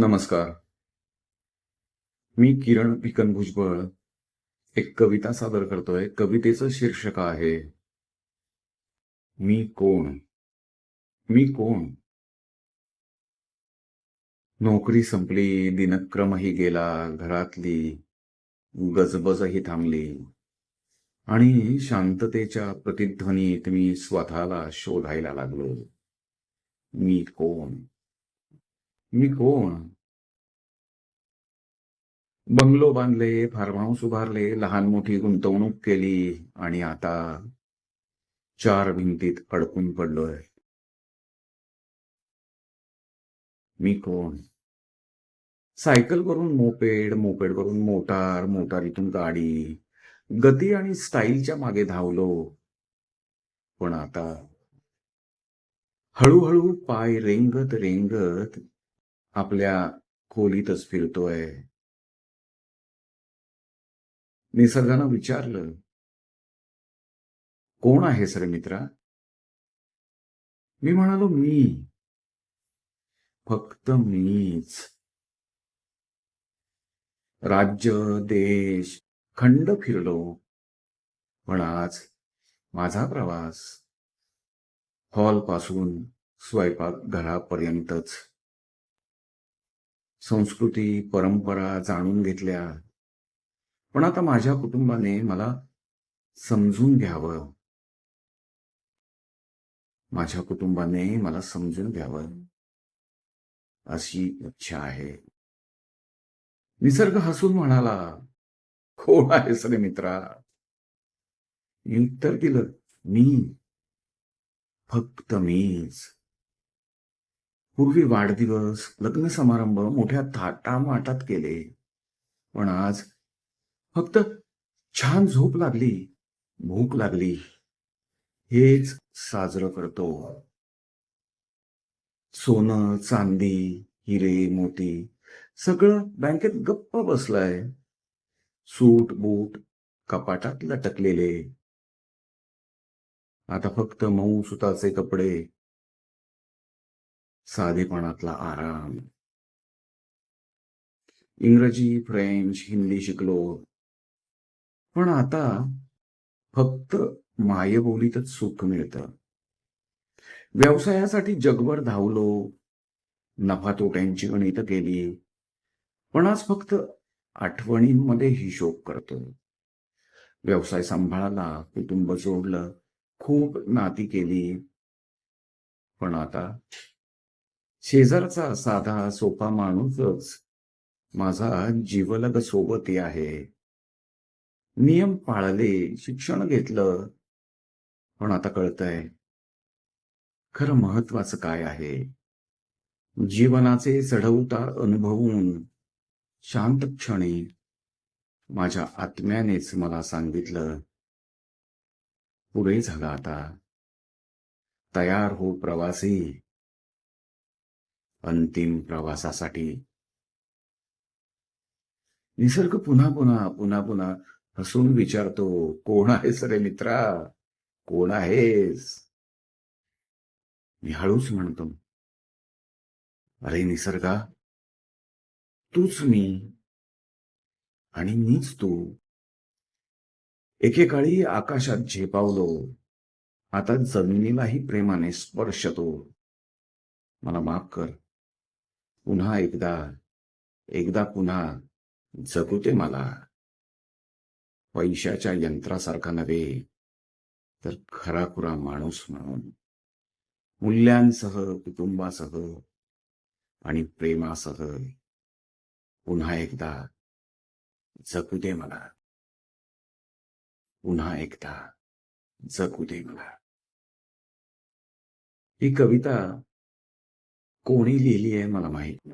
नमस्कार. मी किरण पिकन भुजबळ. एक कविता सादर करतोय. कवितेचं शीर्षक आहे मी कोण? मी कोण? नोकरी संपली दिनक्रमही गेला घरातली गजबजही थांबली. आणि शांततेच्या प्रतिध्वनीत मी स्वतःला शोधायला लागलो. मी कोण? मी कोण? बंगलो बांधले फार्म हाऊस उभारले लहान मोठी गुंतवणूक केली आणि आता चार भिंतीत अडकून पडलोय. मी कोण? सायकल वरून मोपेड मोपेड वरून मोटार मोटारीतून गाडी. गती आणि स्टाईलच्या मागे धावलो. पण आता हळूहळू पाय रेंगत रेंगत आपल्या खोलीतच फिरतोय. निसर्गानं विचारलं कोण आहे सर मित्रा मी म्हणालो मी. फक्त मीच. राज्य देश खंड फिरलो. पण आज माझा प्रवास हॉलपासून स्वयंपाक घरापर्यंतच संस्कृती परंपरा जाणून घेतल्या. पण आता माझ्या कुटुंबाने मला समजून घ्यावं. माझ्या कुटुंबाने मला समजून घ्यावं. अशी इच्छा आहे. निसर्ग हसून म्हणाला कोण आहे सगळे मित्रा? मी उत्तर दिलं मी. फक्त मीच. पूर्वी वाढदिवस लग्न समारंभ मोठ्या थाटामाटात केले. पण आज फक्त छान झोप लागली भूक लागली. हेच साजरं करतो. सोनं चांदी हिरे मोती सगळं बँकेत गप्प बसलाय. सूट बूट कपाटात लटकलेले. आता फक्त मऊ सुताचे कपडे साधेपणातला आराम. इंग्रजी फ्रेंच हिंदी शिकलो. पण आता फक्त मायबोलीतच सुख मिळतं. व्यवसायासाठी जगभर धावलो. नफा तोट्यांची गणित केली. पण आज फक्त आठवणींमध्ये हिशोब करतो. व्यवसाय सांभाळला कुटुंब जोडलं खूप नाती केली. पण आता शेजारचा साधा सोपा माणूसच माझा जीवलग सोबती आहे. नियम पाळले शिक्षण घेतलं पण आता कळतंय खरं महत्वाचं काय आहे? जीवनाचे चढउतार अनुभवून शांत क्षणी माझ्या आत्म्यानेच मला सांगितलं पुढे झालं आता. तयार हो प्रवासी. अंतिम प्रवासासाठी. निसर्ग पुन्हा पुन्हा पुन्हा पुन्हा हसून विचारतो कोण आहेस रे मित्रा? कोण आहेस? मी हळूच म्हणतो अरे निसर्गा तूच मी आणि मीच तू. एकेकाळी आकाशात झेपावलो आता जमिनीलाही प्रेमाने स्पर्शतो मला माफ कर पुन्हा एकदा एकदा पुन्हा जगू दे मला. पैशाच्या यंत्रासारखा नव्हे तर खराखुरा माणूस म्हणून. मूल्यांसह कुटुंबासह आणि प्रेमासह पुन्हा एकदा जगू दे मला. पुन्हा एकदा जगू दे मला. ही कविता कोणी लिहिली आहे मला माहीत?